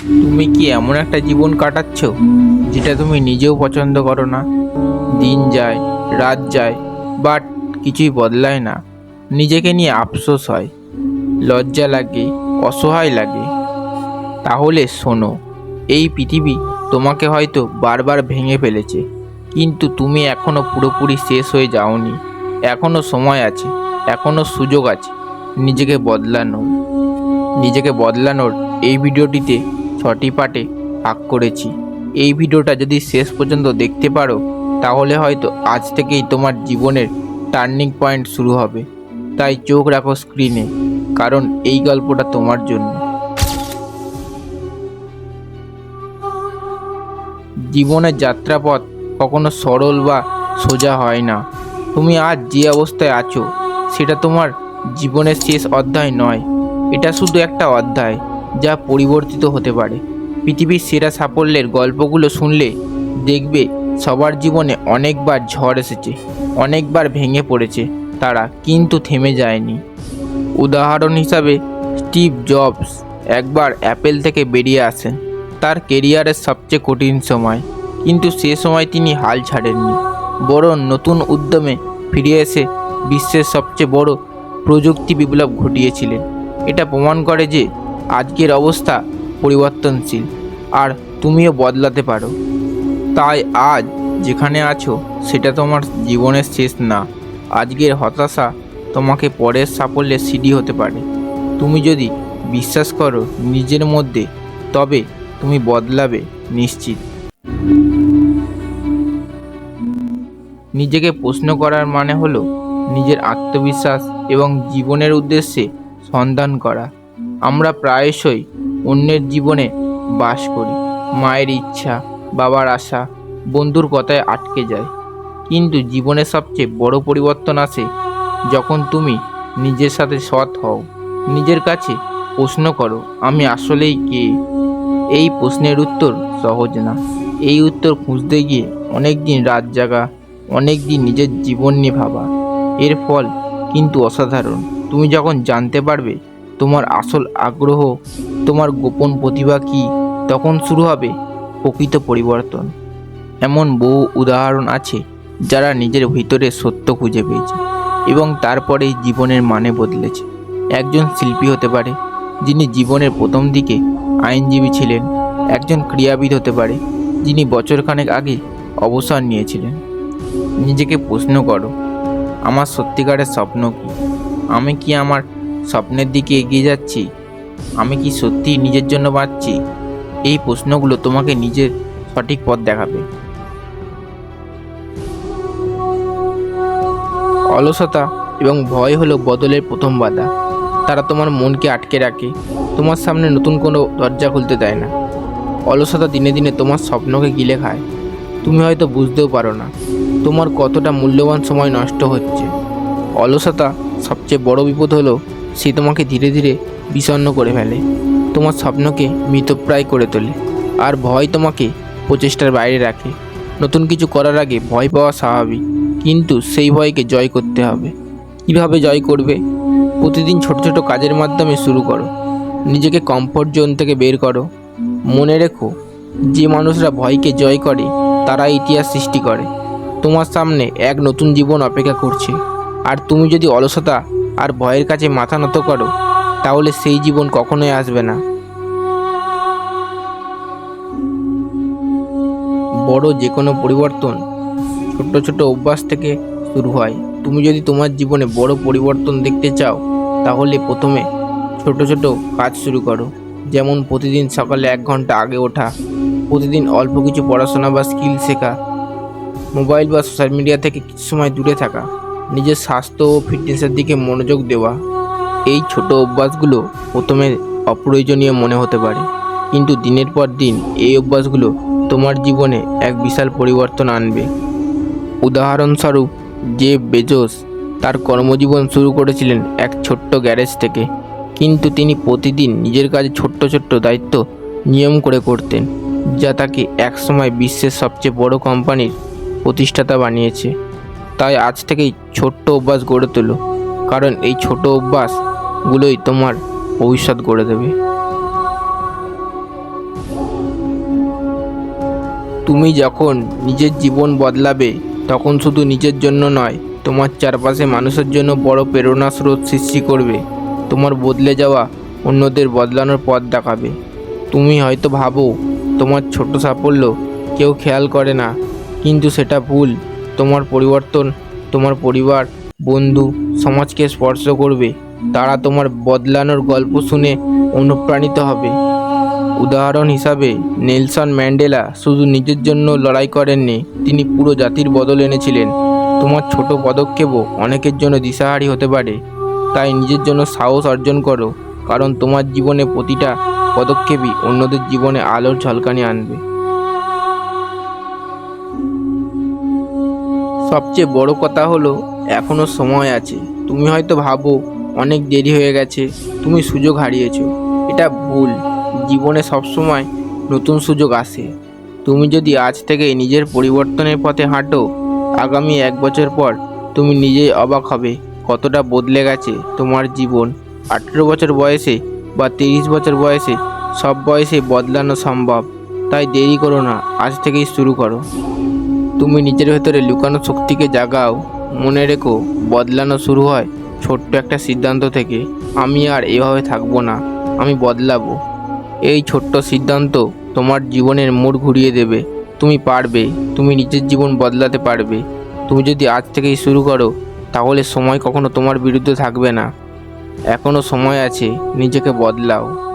তুমি কি এমন একটা জীবন কাটাচ্ছ যেটা তুমি নিজেও পছন্দ করো না? দিন যায়, রাত যায় বাট কিছুই বদলায় না। নিজেকে নিয়ে আফসোস হয়। লজ্জা লাগে, অসহায় লাগে। তাহলে শোনো, এই পৃথিবী তোমাকে হয়তো বারবার ভেঙে ফেলেছে, কিন্তু তুমি এখনও পুরোপুরি শেষ হয়ে যাওনি। এখনও সময় আছে, এখনও সুযোগ আছে নিজেকে বদলানোর। নিজেকে বদলানোর এই ভিডিওটিতে ছটি পার্টে ভাগ করেছি। এই ভিডিওটা যদি শেষ পর্যন্ত দেখতে পারো, তাহলে হয়তো আজ থেকেই তোমার জীবনের টার্নিং পয়েন্ট শুরু হবে। তাই চোখ রাখো স্ক্রিনে কারণ এই গল্পটা তোমার জন্য। জীবনের যাত্রাপথ কখনো সরল বা সোজা হয় না। তুমি আজ যে অবস্থায় আছো, সেটা তোমার জীবনের শেষ অধ্যায় নয়, এটা শুধু একটা অধ্যায়। যা পরিবর্তিত হতে পারে। পৃথিবীর সেরা সাফল্যের গল্পগুলো শুনলে দেখবে সবার জীবনে অনেকবার ঝড় এসেছে, অনেকবার ভেঙে পড়েছে, তারা কিন্তু থেমে যায়নি। উদাহরণ হিসাবে, স্টিভ জবস একবার অ্যাপেল থেকে বেরিয়ে আসেন, তার কেরিয়ারের সবচেয়ে কঠিন সময়। কিন্তু সে সময় তিনি হাল ছাড়েননি, বরং নতুন উদ্যমে ফিরে এসে বিশ্বের সবচেয়ে বড় প্রযুক্তি বিপ্লব ঘটিয়েছিলেন। এটা প্রমাণ করে যে আজকের অবস্থা পরিবর্তনশীল, আর তুমিও বদলাতে পারো। তাই আজ যেখানে আছো, সেটা তোমার জীবনের শেষ না। আজকের হতাশা তোমাকে পরের সাফল্যের সিঁড়ি হতে পারে। তুমি যদি বিশ্বাস করো নিজের মধ্যে, তবে তুমি বদলাবে নিশ্চিত। নিজেকে প্রশ্ন করার মানে হলো নিজের আত্মবিশ্বাস এবং জীবনের উদ্দেশ্যে সন্ধান করা। আমরা প্রায়শই অন্যের জীবনে বাস করি। মায়ের ইচ্ছা, বাবার আশা, বন্ধুর কথায় আটকে যায়। কিন্তু জীবনের সবচেয়ে বড় পরিবর্তন আসে যখন তুমি নিজের সাথে সৎ হও। নিজের কাছে প্রশ্ন করো, আমি আসলেই কে? এই প্রশ্নের উত্তর সহজ না। এই উত্তর খুঁজতে গিয়ে অনেক দিন রাত জাগা অনেক দিন নিজের জীবন নিয়ে ভাবা। এর ফল কিন্তু অসাধারণ। তুমি যখন জানতে পারবে তোমার আসল আগ্রহ, তোমার গোপন প্রতিভা কী? তখন শুরু হবে প্রকৃত পরিবর্তন। এমন বহু উদাহরণ আছে যারা নিজের ভিতরে সত্য খুঁজে পেয়েছে এবং তারপরেই জীবনের মানে বদলেছে। একজন শিল্পী হতে পারে, যিনি জীবনের প্রথম দিকে আইনজীবী ছিলেন। একজন ক্রীড়াবিদ হতে পারে, যিনি বছরখানেক আগে অবসর নিয়েছিলেন। নিজেকে প্রশ্ন করো, আমার সত্যিকারের স্বপ্ন কী? আমি কি আমার স্বপ্নের দিকে এগিয়ে যাচ্ছি। আমি কি সত্যি নিজের জন্য বাঁচছি? এই প্রশ্নগুলো তোমাকে নিজের সঠিক পথ দেখাবে। অলসতা এবং ভয় হলো বদলের প্রথম বাধা। তারা তোমার মনকে আটকে রাখে। তোমার সামনে নতুন কোনো দরজা খুলতে দেয় না। অলসতা দিনে দিনে তোমার স্বপ্নকে গিলে খায়। তুমি হয়তো বুঝতেও পারো না, তোমার কতটা মূল্যবান সময় নষ্ট হচ্ছে। অলসতা সবচেয়ে বড় বিপদ হলো সে তোমাকে ধীরে ধীরে বিষণ্ণ করে ফেলে। তোমার স্বপ্নকে মৃতপ্রায় করে তোলে আর ভয় তোমাকে প্রচেষ্টার বাইরে রাখে। নতুন কিছু করার আগে ভয় পাওয়া স্বাভাবিক, কিন্তু সেই ভয়কে জয় করতে হবে। কীভাবে জয় করবে? প্রতিদিন ছোট ছোট কাজের মাধ্যমে শুরু করো। নিজেকে কমফোর্ট জোন থেকে বের করো। মনে রেখো, যে মানুষরা ভয়কে জয় করে তারা ইতিহাস সৃষ্টি করে। তোমার সামনে এক নতুন জীবন অপেক্ষা করছে। আর তুমি যদি অলসতা আর ভয়ের কাছে মাথা নত করো, তাহলে সেই জীবন কখনোই আসবে না। বড় যে কোনো পরিবর্তন ছোট ছোট অভ্যাস থেকে শুরু হয়। তুমি যদি তোমার জীবনে বড় পরিবর্তন দেখতে চাও, তাহলে প্রথমে ছোট ছোট কাজ শুরু করো। যেমন প্রতিদিন সকালে এক ঘণ্টা আগে ওঠা, প্রতিদিন অল্প কিছু পড়াশোনা বা স্কিল শেখা, মোবাইল বা সোশ্যাল মিডিয়া থেকে কিছু সময় দূরে থাকা। নিজের স্বাস্থ্য ও ফিটনেসের দিকে মনোযোগ দেওয়া। এই ছোট অভ্যাসগুলো প্রথমে অপ্রয়োজনীয় মনে হতে পারে। কিন্তু দিনের পর দিন এই অভ্যাসগুলো তোমার জীবনে এক বিশাল পরিবর্তন আনবে। উদাহরণস্বরূপ, যে বেজোস তার কর্মজীবন শুরু করেছিলেন এক ছোট্ট গ্যারেজ থেকে। কিন্তু তিনি প্রতিদিন নিজের কাজে ছোট্ট ছোট্ট দায়িত্ব নিয়ম করে করতেন, যা তাকে একসময় বিশ্বের সবচেয়ে বড় কোম্পানির প্রতিষ্ঠাতা বানিয়েছে। তাই আজ থেকেই ছোট্ট অভ্যাস গড়ে তোলো। কারণ এই ছোট অভ্যাসগুলোই তোমার ভবিষ্যৎ গড়ে দেবে। তুমি যখন নিজের জীবন বদলাবে, তখন শুধু নিজের জন্য নয়, তোমার চারপাশে মানুষের জন্য বড় প্রেরণা স্রোত সৃষ্টি করবে। তোমার বদলে যাওয়া অন্যদের বদলানোর পথ দেখাবে। তুমি হয়তো ভাবো, তোমার ছোট সাফল্য কেউ খেয়াল করে না, কিন্তু সেটা ভুল। তোমার পরিবর্তন, তোমার পরিবার, বন্ধু, সমাজকে স্পর্শ করবে। তারা তোমার বদলানোর গল্প শুনে অনুপ্রাণিত হবে। উদাহরণ হিসাবে, নেলসন ম্যান্ডেলা শুধু নিজের জন্য লড়াই করেননি, তিনি পুরো জাতির বদল এনেছিলেন। তোমার ছোট পদক্ষেপও অনেকের জন্য দিশাহারি হতে পারে। তাই নিজের জন্য সাহস অর্জন করো, কারণ তোমার জীবনে প্রতিটা পদক্ষেপই অন্যদের জীবনে আলোর ঝলকানি আনবে। সবচেয়ে বড় কথা হলো, এখনও সময় আছে। তুমি হয়তো ভাবো, অনেক দেরি হয়ে গেছে, তুমি সুযোগ হারিয়েছো। এটা ভুল। জীবনে সবসময় নতুন সুযোগ আসে। তুমি যদি আজ থেকে নিজের পরিবর্তনের পথে হাঁটো, আগামী এক বছর পর তুমি নিজেই অবাক হবে, কতটা বদলে গেছে তোমার জীবন। আঠেরো বছর বয়সে বা তিরিশ বছর বয়সে সব বয়সে বদলানো সম্ভব। তাই দেরি করো না, আজ থেকেই শুরু করো। তুমি নিজের ভেতরে লুকানো শক্তিকে জাগাও, মনে রেখো বদলানো শুরু হয় ছোট্ট একটা সিদ্ধান্ত থেকে। আমি আর এভাবে থাকব না, আমি বদলাবো। এই ছোট্ট সিদ্ধান্ত তোমার জীবনের মোড় ঘুরিয়ে দেবে। তুমি পারবে, তুমি নিজের জীবন বদলাতে পারবে। তুমি যদি আজ থেকেই শুরু করো, তাহলে সময় কখনো তোমার বিরুদ্ধে থাকবে না। এখনও সময় আছে, নিজেকে বদলাও।